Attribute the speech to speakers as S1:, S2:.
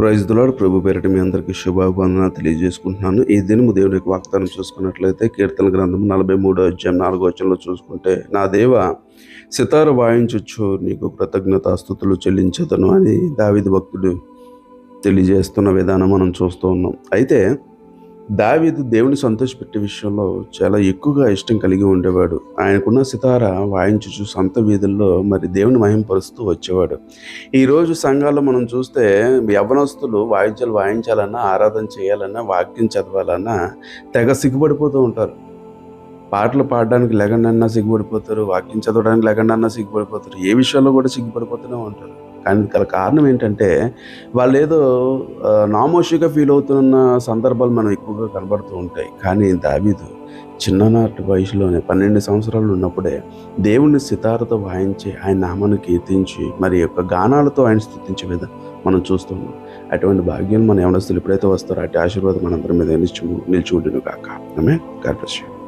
S1: Praise దులాడు ప్రభు పేరిట మీ అందరికీ శుభాభివందన తెలియజేసుకుంటున్నాను. ఈ దినము దేవుని యొక్క వాగ్దానం చూసుకున్నట్లయితే కీర్తన గ్రంథం నలభై మూడో అధ్యాయం నాలుగో వచనంలో చూసుకుంటే నా దేవ సితార వాయించొచ్చు నీకు కృతజ్ఞతాస్థుతులు చెల్లించదను అని దావిది భక్తుడు తెలియజేస్తున్న విధానం మనం చూస్తూ ఉన్నాం. అయితే దావీదు దేవుని సంతోషపెట్టే విషయంలో చాలా ఎక్కువగా ఇష్టం కలిగి ఉండేవాడు. ఆయనకున్న సితార వాయించుచు సొంత వీధుల్లో మరి దేవుని మహింపరుస్తూ వచ్చేవాడు. ఈరోజు సంఘాల్లో మనం చూస్తే యవనస్తులు వాయిద్యాలు వాయించాలన్నా ఆరాధన చేయాలన్నా వాక్యం చదవాలన్నా తెగ సిగ్గుపడిపోతూ ఉంటారు. పాటలు పాడడానికి లేకుండా సిగ్గుపడిపోతారు వాక్యం చదవడానికి లేకుండా సిగ్గుపడిపోతారు ఏ విషయాల్లో కూడా సిగ్గుపడిపోతూనే ఉంటారు. కానీ గల కారణం ఏంటంటే వాళ్ళు ఏదో నామోషిగా ఫీల్ అవుతున్న సందర్భాలు మనం ఎక్కువగా కనబడుతూ ఉంటాయి. కానీ దావీదు చిన్ననాటి వయసులోనే పన్నెండు సంవత్సరాలు ఉన్నప్పుడే దేవుణ్ణి సితారతో వాయించి ఆయన నామాన్ని కీర్తించి మరి యొక్క గానాలతో ఆయన స్థుతించే విధం మనం చూస్తున్నాం అటువంటి భాగ్యం మన యవనస్తులు ఎప్పుడైతే వస్తారో అటు ఆశీర్వాదం మనందరి మీద నిలిచి నిలిచి ఉండును కాక ఆమె గాడ్